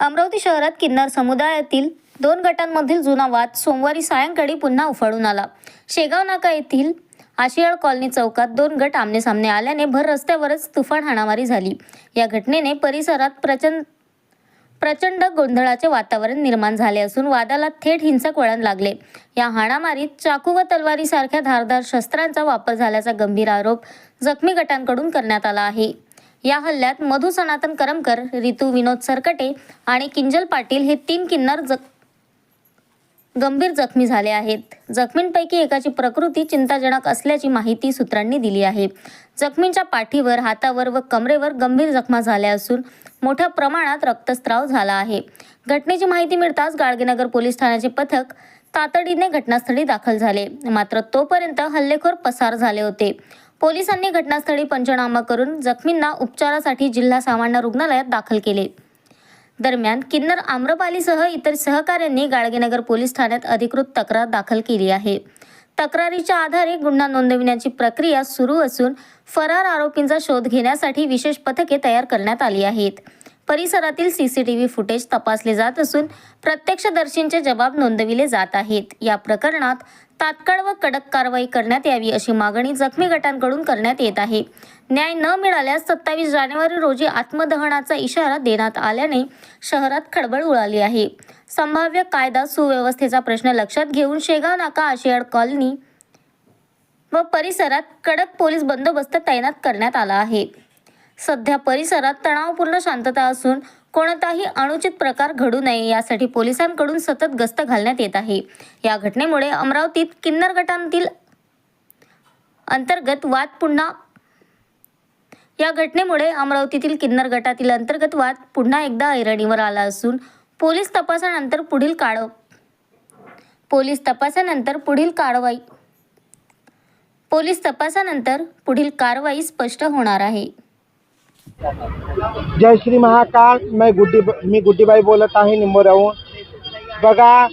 अमरावती शहरात किन्नर समुदायातील दोन गटांमधील जुना वाद सोमवारी सायंकाळी पुन्हा उफाळून आला. शेगाव नाका येथील आशियाळ कॉलनी चौकात दोन गट आमनेसामने आल्याने भर रस्त्यावरच तुफान हाणामारी झाली. या घटनेने परिसरात प्रचंड प्रचंड गोंधळाचे वातावरण निर्माण झाले असून वादाला थेट हिंसक वळण लागले. या हाणामारीत चाकू व तलवारीसारख्या धारदार शस्त्रांचा वापर झाल्याचा गंभीर आरोप जखमी गटांकडून करण्यात आला आहे. या हल्ल्यात मधु सनातन करमकर रितू विनोद सरकटे आणि किंजल पाटील हे तीन किन्नर जख गंभीर जखमी झाले आहेत. जखमींपैकी एकाची प्रकृती चिंताजनक असल्याची माहिती सूत्रांनी दिली आहे. जखमींच्या पाठीवर हातावर व कमरेवर गंभीर जखमा झाल्या असून मोठ्या प्रमाणात रक्तस्राव झाला आहे. घटनेची माहिती मिळताच गाडगेनगर पोलीस ठाण्याचे पथक तातडीने घटनास्थळी दाखल झाले. मात्र तोपर्यंत हल्लेखोर पसार झाले होते. पोलिसांनी घटनास्थळी पंचनामा करून जखमींना उपचारासाठी जिल्हा सामान्य रुग्णालयात दाखल केले. दरम्यान किन्नर आम्रपालीसह इतर सहकाऱ्यांनी गाडगेनगर पोलीस ठाण्यात अधिकृत तक्रार दाखल केली आहे. तक्रारीच्या आधारे गुन्हा नोंदविण्याची प्रक्रिया सुरू असून फरार आरोपींचा शोध घेण्यासाठी विशेष पथके तयार करण्यात आली आहेत. परिसरातील सीसीटीव्ही फुटेज तपासले जात असून प्रत्यक्षदर्शींचे जबाब नोंदविले जात आहेत. या प्रकरणात तात्काळ व कडक कारवाई करण्यात यावी अशी मागणी जखमी गटांकडून करण्यात येत आहे. न्याय न मिळाल्यास सत्तावीस जानेवारी रोजी आत्मदहनाचा इशारा देण्यात आल्याने शहरात खळबळ उडाली आहे. संभाव्य कायदा सुव्यवस्थेचा प्रश्न लक्षात घेऊन शेगाव नाका आशियाड कॉलनी व परिसरात कडक पोलीस बंदोबस्त तैनात करण्यात आला आहे. सध्या परिसरात तणावपूर्ण शांतता असून कोणताही अनुचित प्रकार घडू नये यासाठी पोलिसांकडून सतत गस्त घालण्यात येत आहे. या घटनेमुळे अमरावतीत किन्नर गटांतील अंतर्गत वाद पुन्हा या घटनेमुळे अमरावतीतील किन्नर गटातील अंतर्गत वाद पुन्हा एकदा ऐरणीवर आला असून पोलीस तपासानंतर पुढील काळ पोलीस तपासानंतर पुढील कारवाई पोलीस तपासानंतर पुढील कारवाई स्पष्ट होणार आहे. जय श्री महाकाल. मैं गुड्डी मी गुड्डीबाई बोलत आहे निंबोऱ्याहून. बघा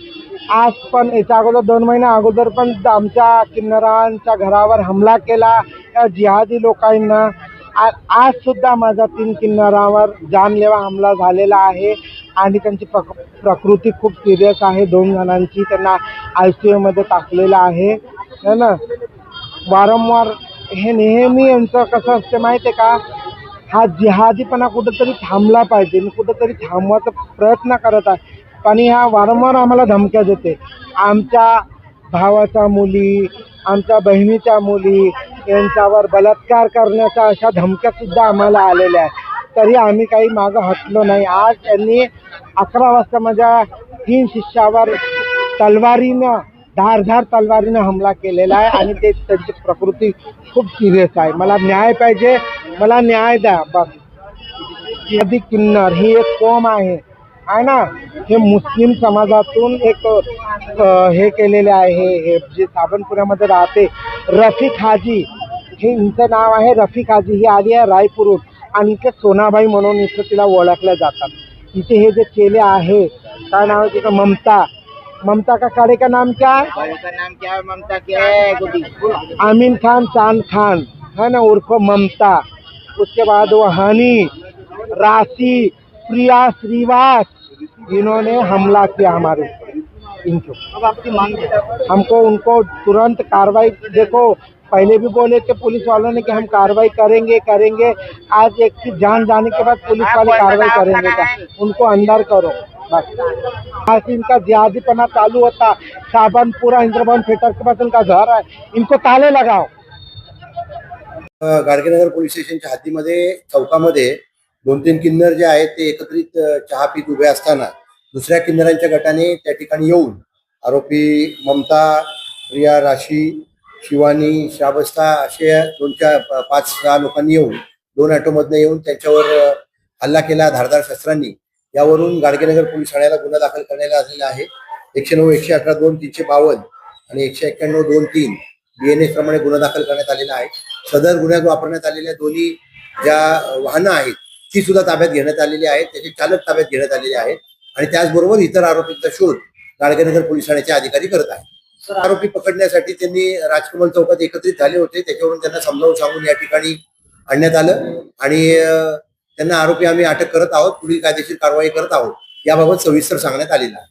आज पण याच्या अगोदर दोन महिन्या अगोदर पण आमच्या किन्नरांच्या घरावर हमला केला या जिहादी लोकांना. आज सुद्धा माझा तीन किन्नरावर जानलेवा हमला झालेला आहे आणि त्यांची प्रक प्रकृती खूप सिरियस आहे. दोन जणांची त्यांना आय सी यूमध्ये टाकलेलं आहे. है ना? वारंवार हे नेहमी यांचं कसं असते माहिती आहे का? हा जिहादीपणा कुठंतरी थांबला पाहिजे. मी कुठंतरी थांबवायचा प्रयत्न करत आहे. पण ह्या वारंवार आम्हाला धमक्या देते. आमच्या भावाच्या मुली आमच्या बहिणीच्या मुली यांच्यावर बलात्कार करण्याच्या अशा धमक्यासुद्धा आम्हाला आलेल्या आहेत. तरी आम्ही काही मागं हटलो नाही. आज त्यांनी अकरा वाजता माझ्या तीन शिष्यावर तलवारीनं धारधार तलवारीनं हमला केलेला आहे आणि ते त्यांची प्रकृती खूप सिरियस आहे. मला न्याय पाहिजे. मला न्याय द्या बस आदि किन्नर ही एक कोम आहे. आहे ना? हे मुस्लिम समाजातून एक हे केलेले आहे. हे जे साबणपुऱ्यामध्ये राहते रफिक हाजी. हे हिचं नाव आहे रफिक हाजी. ही आली आहे रायपूरहून आणि इथे सोनाबाई म्हणून इथं तिला ओळखल्या जातात. इथे हे जे चेले आहे काय नाव आहे तिथं ममता. ममता का काळे का नाम क्या? है का नाम क्या? है ममता क्या है आमीन खान चांद खान. है ना? उर्फ ममता. उसके बाद वो हनी राशि प्रिया श्रीवास इन्होंने हमला किया हमारे इनको अब आपकी मांग हमको उनको तुरंत कार्रवाई देखो पहले भी बोले थे पुलिस वालों ने कि हम कार्रवाई करेंगे करेंगे। आज एक की जान जाने के बाद पुलिस वाले कार्रवाई करेंगे का उनको अंदर करो बस। आज इनका जिहादीपना चालू होता साबनपुरा इंद्रभवन थिएटर के पास इनका घर है। इनको ताले लगाओ। गाडगेनगर पोलीस स्टेशनच्या हद्दीमध्ये चौकामध्ये दोन तीन किन्नर जे आहेत ते एकत्रित चहा पीत उभे असताना दुसऱ्या किन्नरांच्या गटाने त्या ठिकाणी येऊन आरोपी ममता प्रिया राशी शिवानी श्रावस्ता असे दोन चार पाच सहा लोकांनी येऊन दोन ऑटोमधनं येऊन त्यांच्यावर हल्ला केला. धारदार शस्त्रांनी यावरून गाडगेनगर पोलीस ठाण्याला गुन्हा दाखल करण्यात आलेला आहे. एकशे नऊ एकशे अठरा दोन तीनशे बावन्न आणि एकशे एक्क्याण्णव दोन तीन बीएनएस प्रमाणे गुन्हा दाखल करण्यात आलेला आहे. सदर गुन्ह्यात वापरण्यात आलेल्या दोन्ही ज्या वाहनं आहेत ती सुद्धा ताब्यात घेण्यात आलेली आहेत त्याचे चालक ताब्यात घेण्यात आलेले आहेत आणि त्याचबरोबर इतर आरोपींचा शोध गाडगेनगर पोलीस ठाण्याचे अधिकारी करत आहेत. आरोपी पकडण्यासाठी त्यांनी राजकमल चौकात एकत्रित झाले होते त्याच्यावरून त्यांना समजावून सांगून या ठिकाणी आणण्यात आलं आणि त्यांना आरोपी आम्ही अटक करत आहोत पुढील कायदेशीर कारवाई करत आहोत याबाबत सविस्तर सांगण्यात आलेलं आहे.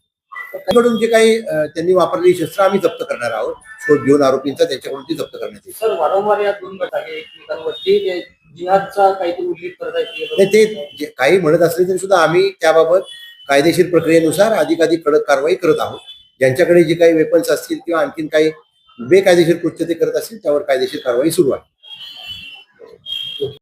त्याकडून जे काही त्यांनी वापरलेली शस्त्र आम्ही जप्त करणार आहोत. शोध घेऊन आरोपींचा त्यांच्याकडून ती जप्त करण्यात येईल. सर वारंवार या दोन एकमेकांवरती. जिहादचा काहीतरी उल्लेख करत ते जे काही म्हणत असले तरी सुद्धा आम्ही त्याबाबत कायदेशीर प्रक्रियेनुसार अधिकाधिक कडक कारवाई करत आहोत. ज्यांच्याकडे जे काही वेपन्स असतील किंवा आणखीन काही बेकायदेशीर कृत्य ते करत असतील त्यावर कायदेशीर कारवाई सुरू आहे.